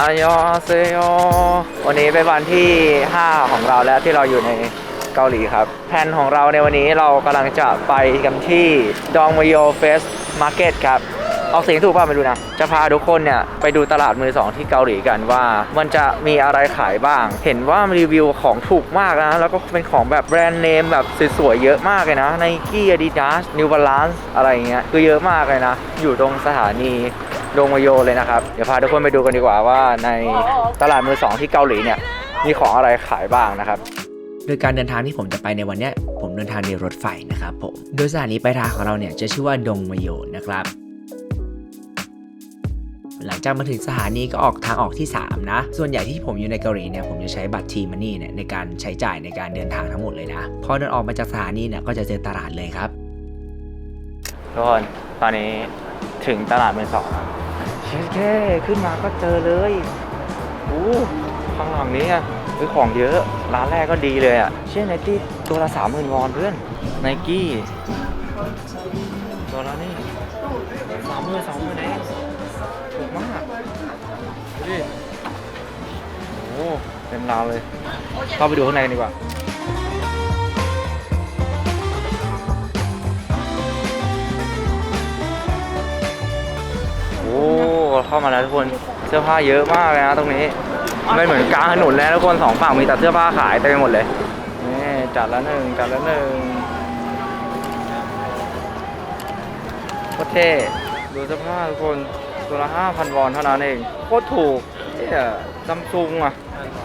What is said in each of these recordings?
อายอเซโยวันนี้เป็นวันที่ 5 ของเราแล้วที่เราอยู่ในเกาหลีครับ แผนของเราในวันนี้เรากำลังจะไปกันที่ดองมโยเฟสมาร์เก็ตครับออกเสียงถูกป่ะไม่รู้นะ จะพาทุกคนเนี่ยไปดูตลาดมือสองที่เกาหลีกันว่า มันจะมีอะไรขายบ้าง เห็นว่ารีวิวของถูกมากนะ แล้วก็เป็นของแบบแบรนด์เนมแบบสวยๆเยอะมากเลยนะไนกี้อาดิดาสนิวบาลานซ์อะไรเงี้ย คือเยอะมากเลยนะ อยู่ตรงสถานี โดงมโยเลยนะครับ เดี๋ยวพาทุกคนไปดูกันดีกว่าว่าในตลาดมือสองที่เกาหลีเนี่ยมีของอะไรขายบ้างนะครับโดยการเดินทางที่ผมจะไปในวันเนี้ยผมเดินทางในรถไฟนะครับผม โดยสถานีปลายทางของเราเนี่ยจะชื่อว่าดงมโยนะครับ หลังจากมาถึงสถานีก็ออกทางออกที่ 3 นะ ส่วนใหญ่ที่ผมอยู่ในเกาหลีเนี่ยผมจะใช้บัตรทีมันนี่เนี่ยในการใช้จ่ายในการเดินทางทั้งหมดเลยนะพอเดินออกมาจากสถานีเนี่ยก็จะเจอตลาดเลยครับทุกคนตอนนี้ ถึงตลาดเมือสองเช่แค่ขึ้นมาก็เจอเลยอู้ข้างหลังนี้อะคือของเยอะ ร้านแรกก็ดีเลยอะ เช่นไนตี้ตัวละสามหมื่นวอนเพื่อนไนกี้ตัวละนี่สามหมื่นสองหมื่นเองถูกมากดูดิโอ้เต็มราวเลย เข้าไปดูข้างในดีกว่า เข้ามาแล้วทุกคนเสื้อผ้าเยอะมากเลยนะตรงนี้ไม่เหมือนกลางถนนแล้วทุกคนสองฝั่งมีแต่เสื้อผ้าขายเต็มไปหมดเลยนี่จัดแล้วหนึ่งจัดแล้วหนึ่งโคตรเท่ดูเสื้อผ้าทุกคนตัวละห้าพันวอนเท่านั้นเองโคตรถูกเนี่ยซัมซุงอะ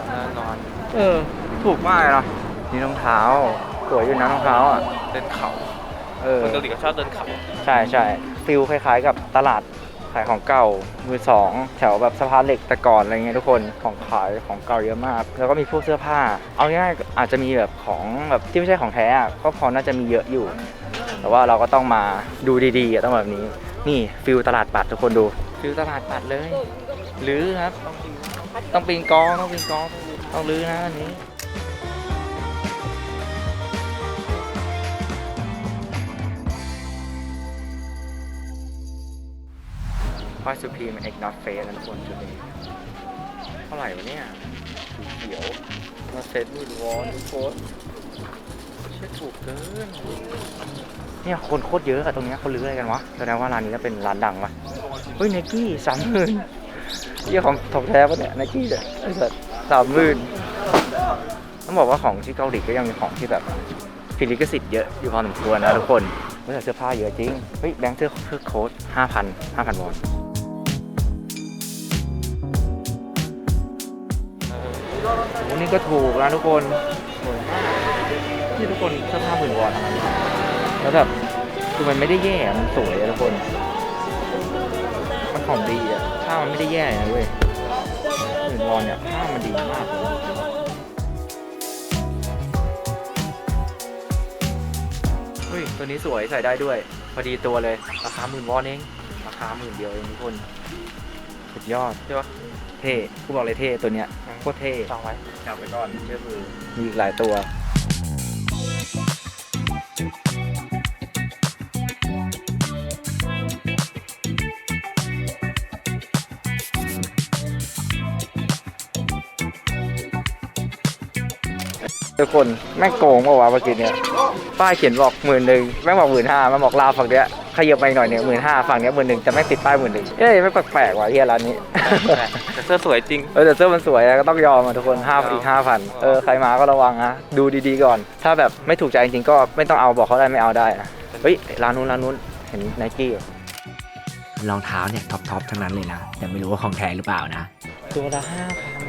แน่นอนเออถูกมากเลยนะนี่รองเท้าสวยอยู่นะรองเท้าอะเดินเขาเออคนเกาหลีก็ชอบเดินเขาใช่ใช่ฟิลคล้ายๆกับตลาด ขายของเก่า มือสองแถวแบบสะพานเหล็กต่ก่อนอะไรเงี้ยทุกคนของขายของเก่าเยอะมาก แล้วก็มีพวกเสื้อผ้า เอาง่ายๆอาจจะมีแบบของแบบที่ไม่ใช่ของแท้อะก็พอน่าจะมีเยอะอยู่ แต่ว่าเราก็ต้องมาดูดีๆอะต้องแบบนี้ นี่ฟิลตลาดปัดทุกคนดูฟิลตลาดปัดเลย หรือครับ ต้องปีนกองต้องปีนกองต้องลื้อนะอันนี้ พอยสุพีมเอกนอตเฟสนะทุกคนชุดนี้เท่าไหร่วะเนี่ยสีเขียวมาเซ็ตมิดวอลทุกคนเชื่อถูกเกินเนี่ยคนโคตรเยอะอะตรงเนี้ยเขาลื้ออะไรกันวะแสดงว่าร้านนี้น่าเป็นร้านดังวะเฮ้ยไนกี้สามหมื่นเยี่ยของถกแท้ปะเนี่ยไนกี้เนี่ยไอ้สัสสามหมื่นต้องบอกว่าของที่เกาหลีก็ยังมีของที่แบบฟิลิกสิทธิ์เยอะอยู่พอสมควรนะทุกคนเฮ้ยแต่เสื้อผ้าเยอะจริง เฮ้ยแบงค์เสื้อเสื้อโค้ทห้าพันห้าพันวอน วันนี้ก็ถูกนะทุกคนสวยมากที่ทุกคนเสื้อผ้าหมื่นวอนทั้งนั้นแล้วแบบคือมันไม่ได้แย่มันสวยอะทุกคน มันของดีอะผ้ามันไม่ได้แย่นะเว้ยหมื่นวอนเนี่ยผ้ามันดีมากเลยเฮ้ยตัวนี้สวยใส่ได้ด้วย พอดีตัวเลย ราคาหมื่นวอนเองราคาหมื่นเดียวเองทุกคนสุดยอดใช่ปะ เท่กูบอกเลยเท่ตัวเนี้ยโคตรเท่จองไว้จับไปก่อนเชื่อมือมีอีกหลายตัว ทุกคนแม่งโกงเมื่อวานเมื่อกี้เนี่ยป้ายเขียนบอกหมื่นหนึ่งแม่งบอกหมื่นห้ามาบอกลาวฝั่งเนี้ย ขยับไปหน่อยเนี่ยหมื่นห้าฝั่งเนี้ยหมื่นหนึ่งแต่แม่งติดป้ายหมื่นหนึ่งเอ้ยไม่งแปลกๆว่ะเฮียร้านนี้ แต่เสื้อสวยจริง เออแต่เสื้อมันสวยนะก็ต้องยอมอะทุกคนห้าครับอีกห้าพันเออใครมาก็ระวังนะดูดีๆก่อน ถ้าแบบไม่ถูกใจจริงๆก็ไม่ต้องเอาบอกเขาได้ไม่เอาได้นะเฮ้ยร้านนู้นร้านนู้นเห็นไนกี้รองเท้าเนี่ยท็อปทอปทั้งนั้นเลยนะ แต่ไม่รู้ว่าของแท้หรือเปล่านะ ตัวละห้าพัน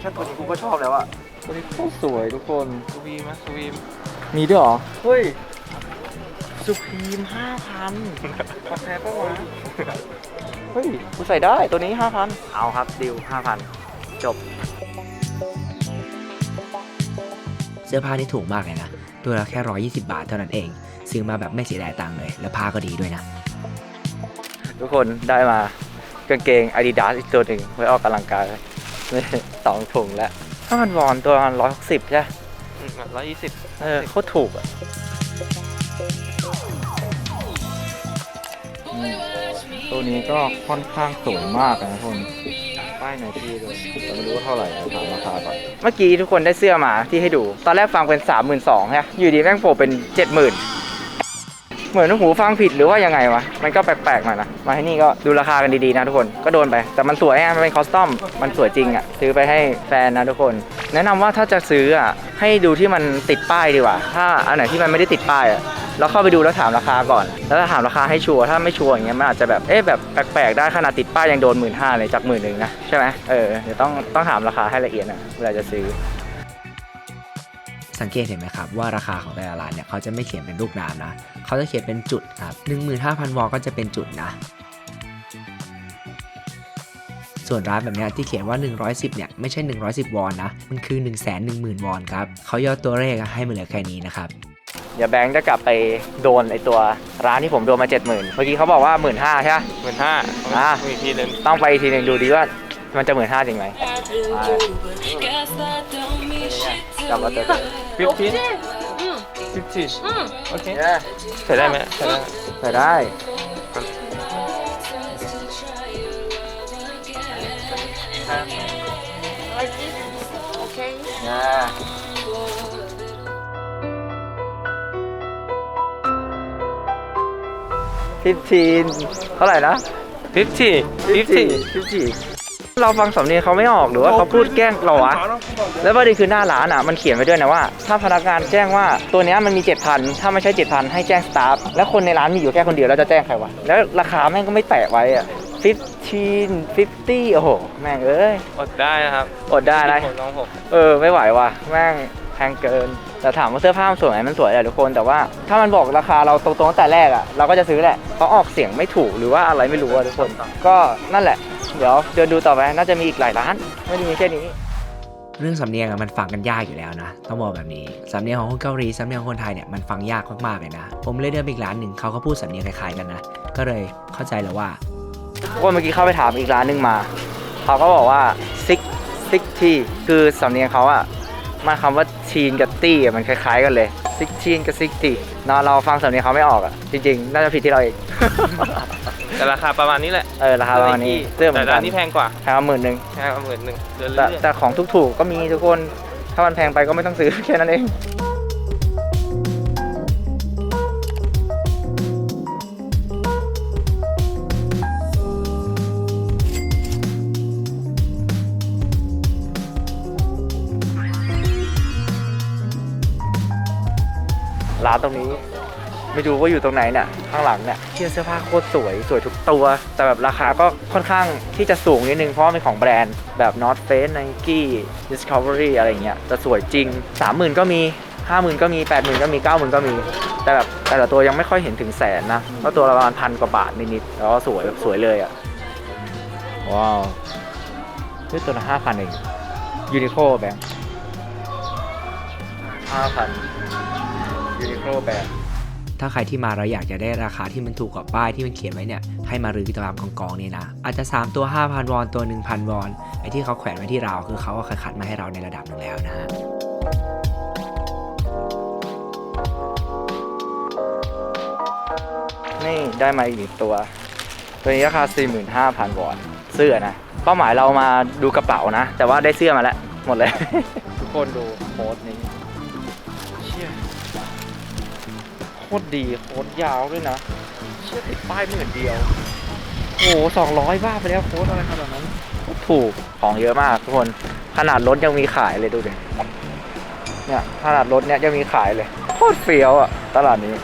แค่ตัวนี้กูก็ชอบแล้วอะตัวนี้โคตรสวยทุกคน สวีมไหมสวีมมีด้วยเหรอ เฮ้ย สุพีมห้าพันของแท้ปะวะเฮ้ยกูใส่ได้ตัวนี้ห้าพันเอาครับดิวห้าพันจบ เสื้อผ้านี่ถูกมากเลยนะ ตัวละแค่ 120 บาทเท่านั้นเอง ซื้อมาแบบไม่เสียดายตังค์เลย แล้วผ้าก็ดีด้วยนะ ทุกคนได้มากางเกง Adidas อีกตัวหนึ่งไว้ออกกำลังกายนี่สองถุงแล้วถ้ามันวอนตัวร้อยหกสิบใช่ไหมร้อยยี่สิบเออโคตรถูกอะ ตัวนี้ก็ค่อนข้างสูงมากนะทุกคนป้ายในที่เลยแต่ไม่รู้ว่าเท่าไหร่อะถามราคาก่อนเมื่อกี้ทุกคนได้เสื้อมาที่ให้ดู ตอนแรกฟังเป็น 3 2 0 0 0ฮะอยู่ดีแม่งโผล่เป็น 70,000 เหมือนหูฟังผิดหรือว่ายังไงวะ มันก็แปลกๆหน่อยนะ มาที่นี่ก็ดูราคากันดีๆนะทุกคน ก็โดนไป แต่มันสวยอะมันเป็นคอสตอม มันสวยจริงอะซื้อไปให้แฟนนะทุกคน แนะนำว่าถ้าจะซื้ออะให้ดูที่มันติดป้ายดีกว่า ถ้าอันไหนที่มันไม่ได้ติดป้ายอะ เราเข้าไปดูแล้วถามราคาก่อน แล้วถามราคาให้ชัวร์ถ้าไม่ชัวร์อย่างเงี้ยมันอาจจะแบบเอ๊ะแบบแปลกๆได้ขนาดติดป้ายยังโดนหมื่นห้าเลยจากหมื่นหนึ่งนะใช่ไหมเออเดี๋ยวต้องต้องถามราคาให้ละเอียดนะเวลาจะซื้อ สังเกตเห็นไหมครับว่าราคาของแต่ละร้านเนี่ยเขาจะไม่เขียนเป็นรูปน้ำนะเขาจะเขียนเป็นจุดครับ15,000วอลก็จะเป็นจุดนะส่วนร้านแบบนี้ที่เขียนว่า 110 เนี่ย ไม่ใช่ 110 วอนนะ มันคือ 1 1 0 0 0 0 วอนครับ เขาย่อตัวเลขให้มาเหลือแค่นี้นะครับ เดี๋ยวแบงค์จะกลับไปโดนไอตัวร้านที่ผมโดนมา 70,000 เมื่อกี้เขาบอกว่า 15ื่นห้าใช่ไหม หมื่นห้าอะทีนึงต้องไปอีกทีหนึ่งดูดีว่ามันจะ 15ื่นห้าจริงไหม กลับมาเจอกันฟิฟทีฟิฟทีโอเคใช้ได้ไหมใช้ได้ใส่ได้ Okay. นะ 15เท่าไหร่นะฟิฟทีฟิฟทีฟิฟทีเราฟังสำเนียงเขาไม่ออกหรือว่าเขาพูดแกล้งหรอวะแล้วประเด็นคือหน้าร้านอะมันเขียนไว้ด้วยนะว่า ถ้าพนักงานแจ้งว่าตัวนี้มันมี 7,000 ถ้าไม่ใช่ 7,000 ให้แจ้งสตาฟแล้วคนในร้านมีอยู่แค่คนเดียวเราจะแจ้งใครวะแล้วราคาแม่งก็ไม่แตะไว้อะ15 50โอ้โหแม่งเอ้ยอดได้นะครับอดได้ไรเออไม่ไหวว่ะแม่งแพงเกิน แต่ถามว่าเสื้อผ้ามันสวยไหมมันสวยแหละทุกคน แต่ว่าถ้ามันบอกราคาเราตรงๆตั้งแต่แรกอะเราก็จะซื้อแหละเพราะออกเสียงไม่ถูกหรือว่าอะไรไม่รู้อะทุกคน ก็นั่นแหละ เดี๋ยวเดินดูต่อไปน่าจะมีอีกหลายร้าน ไม่ได้มีแค่นี้ เรื่องสำเนียงอะมันฟังกันยากอยู่แล้วนะ ต้องบอกแบบนี้สำเนียงของคนเกาหลีสำเนียงของคนไทยเนี่ยมันฟังยากมากๆเลยนะ ผมเลยเดินไปอีกร้านหนึ่งเขาก็พูดสำเนียงคล้ายๆกันนะ ก็เลยเข้าใจแล้วว่าคนเมื่อกี้เข้าไปถามอีกร้านหนึงมา เขาก็บอกว่าซิกซิกทีคือสำเนียงเขาอะ มันคำว่าทีนกับตี้อะมันคล้าย ๆ กันเลยซิกทีนกับซิกทีนอนเราฟังสำเนียงเขาไม่ออกอะจริง ๆ น่าจะผิดที่เราเอง แต่ราคาประมาณนี้แหละเออราคาประมาณนี้เสื้อเหมืแต่อนกัร้านนนี้แพงกว่าแพงหมื่นหนึ่งแพงกว่าหมื่นหนึ่งเดือนแต่เรื่อยแต่ของถูกๆก็มีทุกคน ถ้ามันแพงไปก็ไม่ต้องซื้อ แค่นั้นเอง ร้านตรงนี้ ไม่รู้ว่าอยู่ตรงไหนเนี่ยข้างหลังเนี่ยเชื่อเสื้อผ้าโคตรสวยสวยทุกตัว แต่แบบราคาก็ค่อนข้างที่จะสูงนิดนึง เพราะเป็นของแบรนด์แบบ North Face Nike Discovery อะไรเงี้ยแต่สวยจริง 30,000 ก็มี 50,000 ก็มี 80,000 ก็มี 90,000 ก็มี แต่แบบแต่ละตัวยังไม่ค่อยเห็นถึงแสนนะก็ตัวละประมาณพันกว่าบาทนิดๆแล้วก็สวยแบบสวยเลยอะว้าวซื้อตัวละ5,000เองยูนิโคแบงค์5,000 ยูนิโคแบงค์ถ้าใครที่มาเราอยากจะได้ราคาที่มันถูกกว่าป้ายที่มันเขียนไว้เนี่ยให้มารื้อตามกองๆนี่นะ อาจจะ 3 ตัว 5,000 วอน ตัว 1,000 วอน ไอ้ที่เขาแขวนไว้ที่เราวคือเขาก็คัดมาให้เราในระดับหนึ่งแล้วนะฮะนี่ได้มาอีกหนึ่งตัว ตัวนี้ราคา 45,000 วอน เสื้อนะ เป้าหมายเรามาดูกระเป๋านะ แต่ว่าได้เสื้อมาแล้ว หมดเลย ทุกคนดูโค้ดนี้ ตรดีโค้ดยาวด้วยนะเชื่อติดป้ายหมื่นเดียวโอ้โหสองร้อยบ้าไปแล้วโค้ดอะไรขนาดนั้นถูกของเยอะมากทุกคนขนาดรถยังมีขายเลยดูดิเนี่ยขนาดรถเนี่ยยังมีขายเลยโคตรเฟี้ยวอะตลาดนี้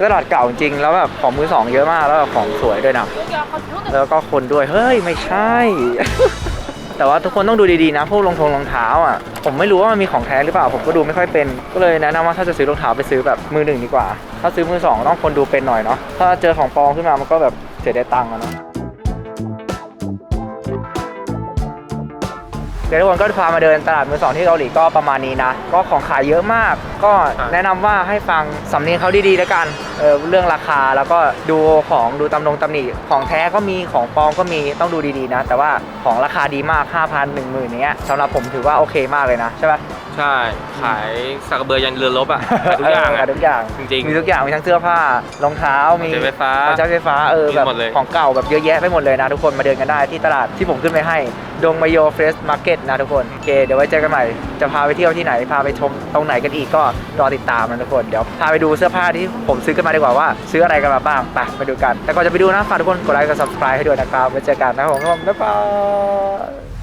ตลาดเก่าจริงแล้วแบบของมือสองเยอะมากแล้วแบบของสวยด้วยนะแล้วก็คนด้วยเฮ้ยไม่ใช่ แต่ว่าทุกคนต้องดูดีๆนะพวกรองทงรองเท้าอะผมไม่รู้ว่ามันมีของแท้หรือเปล่าผมก็ดูไม่ค่อยเป็น ก็เลยแนะนำว่าถ้าจะซื้อรองเท้าไปซื้อแบบมือหนึ่งดีกว่า ถ้าซื้อมือสองต้องคนดูเป็นหน่อยเนาะถ้าเจอของปลอมขึ้นมามันก็แบบเสียดายตังค์อะเนาะ เดี๋ยวทุกคนก็พามาเดินตลาดมือสองที่เกาหลีก็ประมาณนี้นะ ก็ของขายเยอะมาก ก็แนะนำว่าให้ฟังสำเนียงเขาดีๆแล้วกันเออเรื่องราคาแล้วก็ดูของดูตำลงตำหนิของแท้ก็มีของปลอมก็มีต้องดูดีๆนะ แต่ว่าของราคาดีมาก 5,000 10,000อย่างเงี้ยสำหรับผมถือว่าโอเคมากเลยนะใช่ปะ ใช่ ขายสักกระเบือยันเรือรบอะขายทุกอย่างเขอะ ทุกอย่างจริงๆมีทุกอย่างมีทั้งเสื้อผ้ารองเท้ามีของใช้ไฟฟ้าของใช้ไฟฟ้าเออมีแบบหมดเลยของเก่าแบบเยอะแยะไปหมดเลยนะทุกคนมาเดินกันได้ที่ตลาดที่ผมขึ้นไปให้ดงมโยเฟสมาร์เก็ตนะทุกคนโอเคเดี๋ยวไว้เจอกันใหม่จะพาไปเที่ยวที่ไหนพาไปชมตรงไหนกันอีกก็รอติดตามนะทุกคนเดี๋ยวพาไปดูเสื้อผ้าที่ผมซื้อกันมาดีกว่าว่าซื้ออะไรกันมาบ้างไปไปดูกัน แต่ก่อนจะไปดูนะฝากทุกคนกดไลค์กด subscribe ให้ด้วยนะครับไว้เจอกันนะครับผมบ๊ายบาย